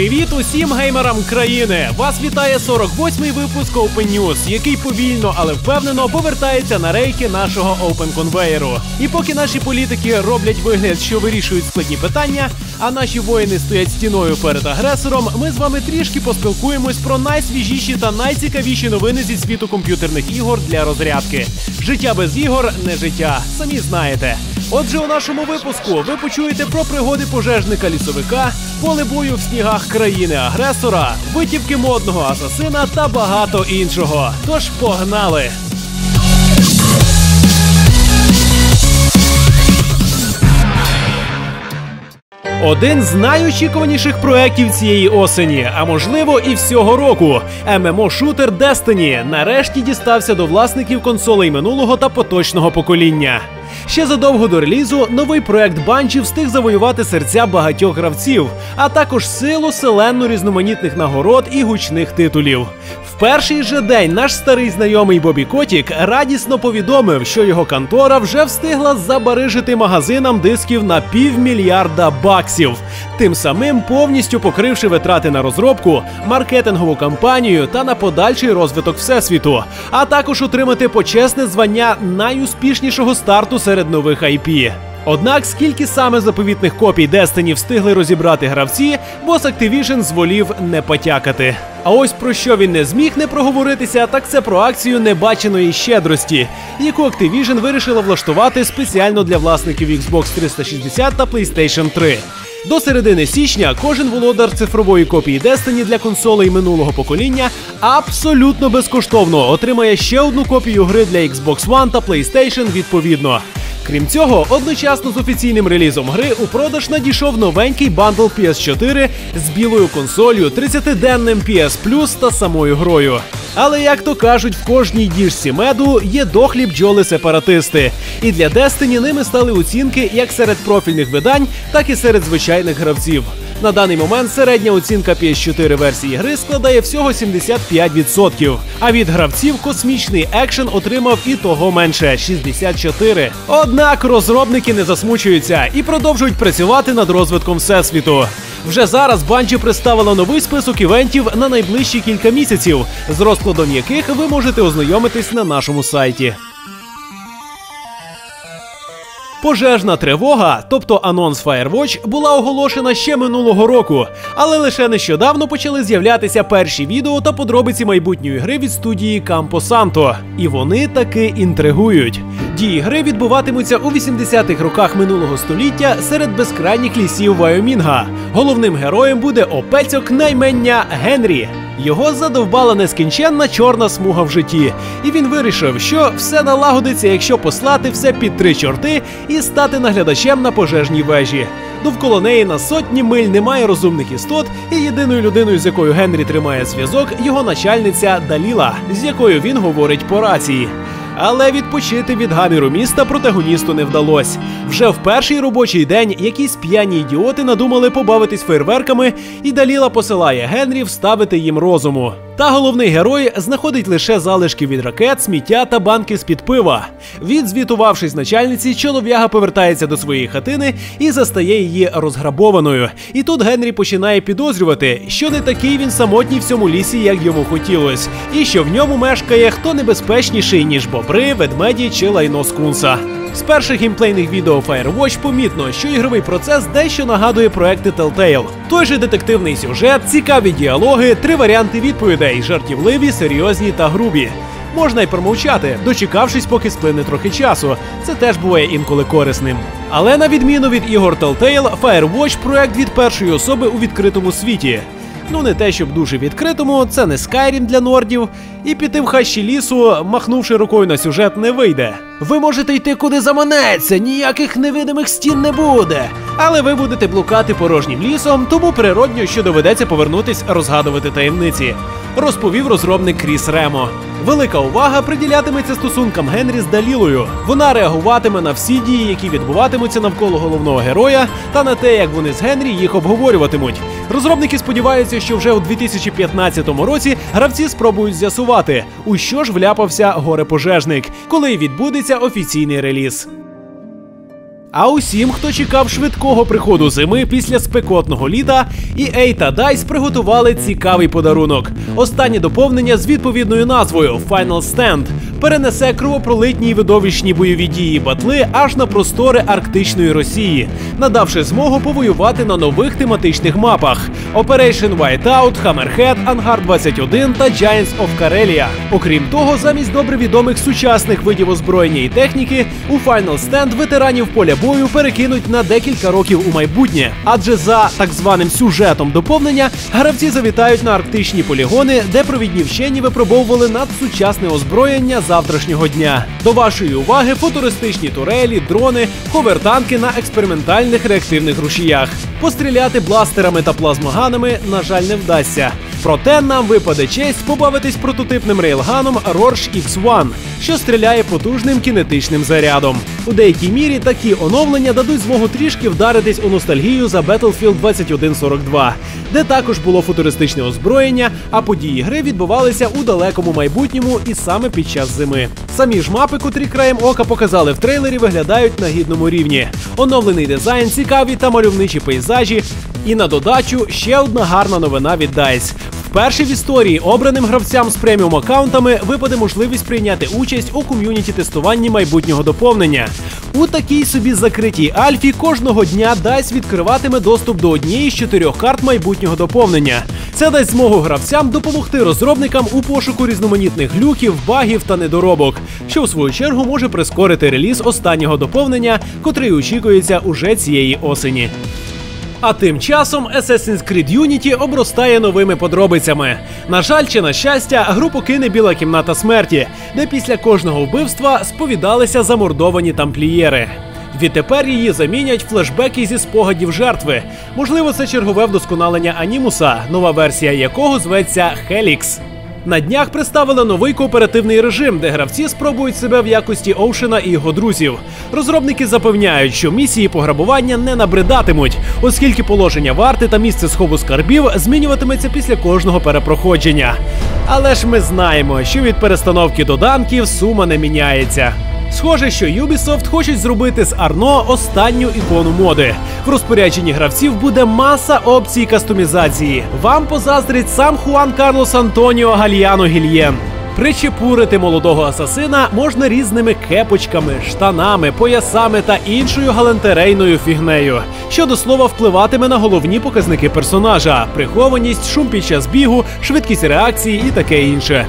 Привіт усім геймерам країни! Вас вітає 48-й випуск Open News, який повільно, але впевнено повертається на рейки нашого Open конвеєру. І поки наші політики роблять вигляд, що вирішують складні питання, а наші воїни стоять стіною перед агресором, ми з вами трішки поспілкуємось про найсвіжіші та найцікавіші новини зі світу комп'ютерних ігор для розрядки. Життя без ігор не життя, самі знаєте. Отже, у нашому випуску ви почуєте про пригоди пожежника лісовика, поле бою в снігах країни-агресора, витівки модного асасина та багато іншого. Тож погнали! Один з найочікуваніших проєктів цієї осені, а можливо і всього року. ММО-шутер Destiny нарешті дістався до власників консолей минулого та поточного покоління. Ще задовго до релізу новий проект Bungie встиг завоювати серця багатьох гравців, а також силу селенну різноманітних нагород і гучних титулів. В перший же день наш старий знайомий Бобі Котік радісно повідомив, що його контора вже встигла забарижити магазинам дисків на півмільярда баксів, тим самим повністю покривши витрати на розробку, маркетингову кампанію та на подальший розвиток всесвіту, а також отримати почесне звання найуспішнішого старту серед нових IP. Однак скільки саме заповітних копій Destiny встигли розібрати гравці, бос Activision зволів не потякати. А ось про що він не зміг не проговоритися, так це про акцію небаченої щедрості, яку Activision вирішила влаштувати спеціально для власників Xbox 360 та PlayStation 3. До середини січня кожен володар цифрової копії Destiny для консолей минулого покоління абсолютно безкоштовно отримає ще одну копію гри для Xbox One та PlayStation відповідно. Крім цього, одночасно з офіційним релізом гри у продаж надійшов новенький бандл PS4 з білою консолью, 30-денним PS Plus та самою грою. Але як то кажуть, в кожній діжці меду є дохлі бджоли-сепаратисти. І для Destiny ними стали оцінки як серед профільних видань, так і серед звичайних гравців. На даний момент середня оцінка PS4 версії гри складає всього 75%. А від гравців космічний екшен отримав і того менше 64%. Однак розробники не засмучуються і продовжують працювати над розвитком всесвіту. Вже зараз Bungie представила новий список івентів на найближчі кілька місяців, з розкладом яких ви можете ознайомитись на нашому сайті. Пожежна тривога, тобто анонс Firewatch, була оголошена ще минулого року, але лише нещодавно почали з'являтися перші відео та подробиці майбутньої гри від студії Campo Santo. І вони таки інтригують. Дії гри відбуватимуться у 80-х роках минулого століття серед безкрайніх лісів Вайомінга. Головним героєм буде опецьок наймення Генрі. Його задовбала нескінченна чорна смуга в житті, і він вирішив, що все налагодиться, якщо послати все під три чорти і стати наглядачем на пожежній вежі. Довкола неї на сотні миль немає розумних істот, і єдиною людиною, з якою Генрі тримає зв'язок, його начальниця Даліла, з якою він говорить по рації. Але відпочити від гаміру міста протагоністу не вдалося. Вже в перший робочий день якісь п'яні ідіоти надумали побавитись фейерверками, і Даліла посилає Генрі вставити їм розуму. Та головний герой знаходить лише залишки від ракет, сміття та банки з-під пива. Відзвітувавшись начальниці, чолов'яга повертається до своєї хатини і застає її розграбованою. І тут Генрі починає підозрювати, що не такий він самотній в цьому лісі, як йому хотілось, і що в ньому мешкає хто небезпечніший, ніж бобри, ведмеді чи лайно скунса. З перших геймплейних відео Firewatch помітно, що ігровий процес дещо нагадує проекти Telltale. Той же детективний сюжет, цікаві діалоги, три варіанти відповідей: жартівливі, серйозні та грубі. Можна й промовчати, дочекавшись, поки сплине трохи часу. Це теж буває інколи корисним. Але на відміну від ігор Telltale, Firewatch – проект від першої особи у відкритому світі. Ну не те, щоб дуже відкритому, це не Skyrim для нордів, і піти в хащі лісу, махнувши рукою на сюжет, не вийде. Ви можете йти куди заманеться, ніяких невидимих стін не буде. Але ви будете блукати порожнім лісом, тому природньо, що доведеться повернутись розгадувати таємниці. Розповів розробник Кріс Ремо. Велика увага приділятиметься стосункам Генрі з Далілою. Вона реагуватиме на всі дії, які відбуватимуться навколо головного героя, та на те, як вони з Генрі їх обговорюватимуть. Розробники сподіваються, що вже у 2015 році гравці спробують з'ясувати, у що ж вляпався горе-пожежник, коли відбудеться офіційний реліз. А усім, хто чекав швидкого приходу зими після спекотного літа, EA та DICE приготували цікавий подарунок. Останнє доповнення з відповідною назвою Final Stand перенесе кровопролитні й видовищні бойові дії батли аж на простори Арктичної Росії, надавши змогу повоювати на нових тематичних мапах: Operation Whiteout, Hammerhead, Ангар 21 та Giants of Karelia. Окрім того, замість добре відомих сучасних видів озброєння і техніки, у Final Stand ветеранів поля бою перекинуть на декілька років у майбутнє, адже за так званим сюжетом доповнення гравці завітають на арктичні полігони, де провідні вчені випробовували надсучасне озброєння завтрашнього дня. До вашої уваги футуристичні турелі, дрони, ковертанки на експериментальних реактивних рушіях. Постріляти бластерами та плазмоганами, на жаль, не вдасться. Проте нам випаде честь побавитись прототипним рейлганом Rorsch X1, що стріляє потужним кінетичним зарядом. У деякій мірі такі оновлення дадуть змогу трішки вдаритись у ностальгію за Battlefield 2142, де також було футуристичне озброєння, а події гри відбувалися у далекому майбутньому і саме під час зими. Самі ж мапи, котрі краєм ока показали в трейлері, виглядають на гідному рівні. Оновлений дизайн, цікаві та мальовничі пейзажі. І на додачу ще одна гарна новина від DICE. Вперше в історії обраним гравцям з преміум аккаунтами випаде можливість прийняти участь у ком'юніті тестуванні майбутнього доповнення. У такій собі закритій альфі кожного дня DICE відкриватиме доступ до однієї з чотирьох карт майбутнього доповнення. Це дасть змогу гравцям допомогти розробникам у пошуку різноманітних глюків, багів та недоробок, що в свою чергу може прискорити реліз останнього доповнення, котрий очікується уже цієї осені. А тим часом Assassin's Creed Unity обростає новими подробицями. На жаль, чи на щастя, гру покине біла кімната смерті, де після кожного вбивства сповідалися замордовані тамплієри. Відтепер її замінять флешбеки зі спогадів жертви. Можливо, це чергове вдосконалення анімуса, нова версія якого зветься Helix. На днях представили новий кооперативний режим, де гравці спробують себе в якості Оушена і його друзів. Розробники запевняють, що місії пограбування не набридатимуть, оскільки положення варти та місце схову скарбів змінюватиметься після кожного перепроходження. Але ж ми знаємо, що від перестановки доданків сума не міняється. Схоже, що Ubisoft хочуть зробити з Арно останню ікону моди. В розпорядженні гравців буде маса опцій кастомізації. Вам позаздрить сам Хуан Карлос Антоніо Гальяно Гільєн. Причепурити молодого асасина можна різними кепочками, штанами, поясами та іншою галантерейною фігнею, що до слова впливатиме на головні показники персонажа: прихованість, шум під час бігу, швидкість реакції і таке інше.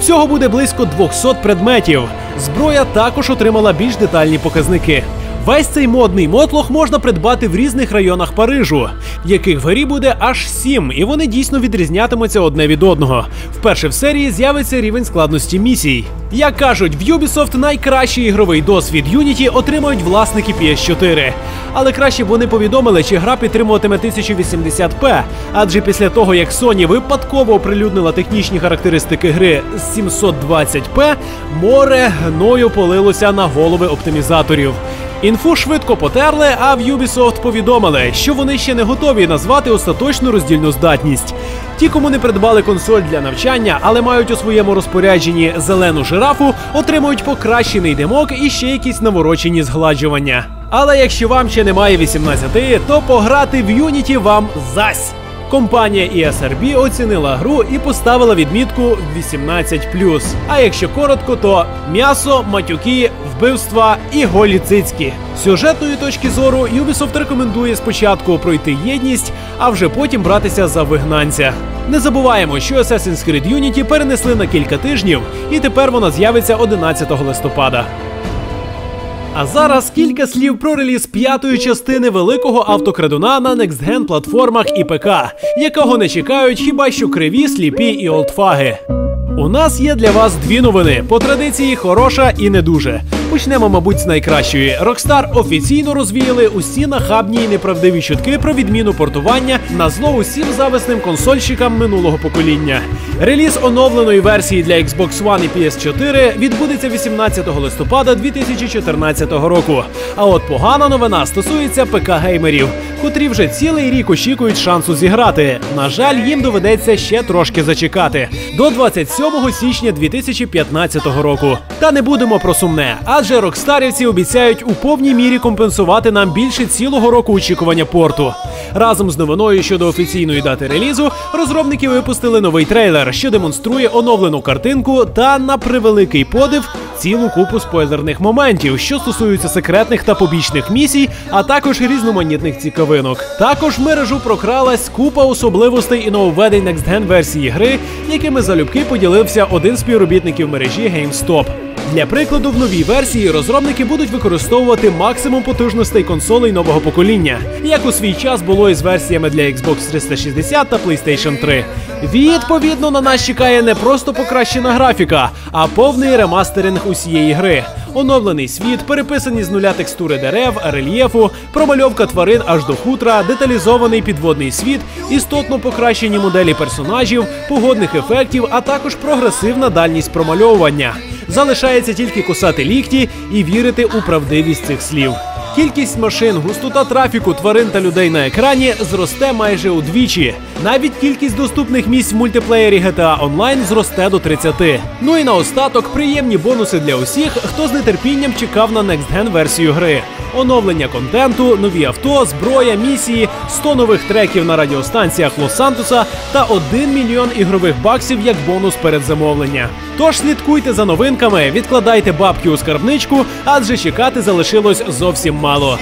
Всього буде близько 200 предметів. Зброя також отримала більш детальні показники. Весь цей модний мотлох можна придбати в різних районах Парижу, яких в грі буде аж сім, і вони дійсно відрізнятимуться одне від одного. Вперше в серії з'явиться рівень складності місій. Як кажуть, в Ubisoft найкращий ігровий досвід Unity отримають власники PS4. Але краще б вони повідомили, чи гра підтримуватиме 1080p, адже після того, як Sony випадково оприлюднила технічні характеристики гри з 720p, море гною полилося на голови оптимізаторів. Інфу швидко потерли, а в Ubisoft повідомили, що вони ще не готові назвати остаточну роздільну здатність. Ті, кому не придбали консоль для навчання, але мають у своєму розпорядженні зелену жирафу, отримують покращений демок і ще якісь наворочені згладжування. Але якщо вам ще немає 18, то пограти в Unity вам зась. Компанія ESRB оцінила гру і поставила відмітку 18+. А якщо коротко, то м'ясо, матюки, вбивства і голі цицьки. З сюжетної точки зору Ubisoft рекомендує спочатку пройти єдність, а вже потім братися за вигнанця. Не забуваємо, що Assassin's Creed Unity перенесли на кілька тижнів, і тепер вона з'явиться 11 листопада. А зараз кілька слів про реліз п'ятої частини великого автокрадуна на NextGen платформах і ПК, якого не чекають хіба що криві, сліпі і олдфаги. У нас є для вас дві новини. По традиції хороша і не дуже. Почнемо, мабуть, з найкращої. Rockstar офіційно розвіяли усі нахабні і неправдиві чутки про відміну портування на зло усім зависним консольщикам минулого покоління. Реліз оновленої версії для Xbox One і PS4 відбудеться 18 листопада 2014 року. А от погана новина стосується ПК геймерів, котрі вже цілий рік очікують шансу зіграти. На жаль, їм доведеться ще трошки зачекати до 27 січня 2015 року. Та не будемо про сумне. Адже рокстарівці обіцяють у повній мірі компенсувати нам більше цілого року очікування порту. Разом з новиною щодо офіційної дати релізу розробники випустили новий трейлер, що демонструє оновлену картинку та на превеликий подив цілу купу спойлерних моментів, що стосуються секретних та побічних місій, а також різноманітних цікавинок. Також в мережу прокралась купа особливостей і нововведень Next Gen версії гри, якими залюбки поділився один з співробітників мережі GameStop. Для прикладу, в новій версії розробники будуть використовувати максимум потужностей консолей нового покоління, як у свій час було із версіями для Xbox 360 та PlayStation 3. Відповідно, на нас чекає не просто покращена графіка, а повний ремастеринг усієї гри. Оновлений світ, переписані з нуля текстури дерев, рельєфу, промальовка тварин аж до хутра, деталізований підводний світ, істотно покращені моделі персонажів, погодних ефектів, а також прогресивна дальність промальовування. Залишається тільки кусати лікті і вірити у правдивість цих слів. Кількість машин, густота трафіку, тварин та людей на екрані зросте майже удвічі. Навіть кількість доступних місць в мультиплеєрі GTA Online зросте до 30. Ну і наостаток приємні бонуси для усіх, хто з нетерпінням чекав на Next Gen версію гри. Оновлення контенту, нові авто, зброя, місії, 100 нових треків на радіостанціях Лос-Сантоса та 1 мільйон ігрових баксів як бонус перед замовлення. Тож слідкуйте за новинками, відкладайте бабки у скарбничку, адже чекати залишилось зовсім мало.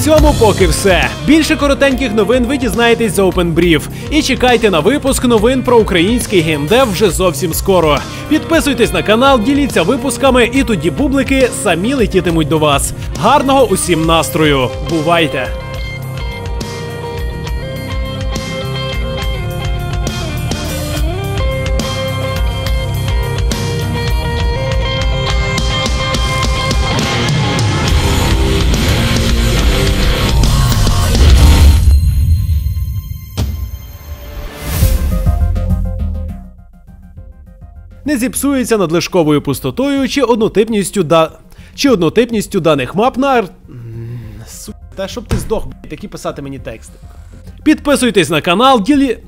Цьому поки все. Більше коротеньких новин ви дізнаєтесь за OpenBrief. І чекайте на випуск новин про український геймдев вже зовсім скоро. Підписуйтесь на канал, діліться випусками, і тоді бублики самі летітимуть до вас. Гарного усім настрою! Бувайте! Зіпсується надлишковою пустотою чи однотипністю да... чи однотипністю даних мап на ар- Су... Та щоб ти здох, блядь, такі писати мені тексти. Підписуйтесь на канал, ділі.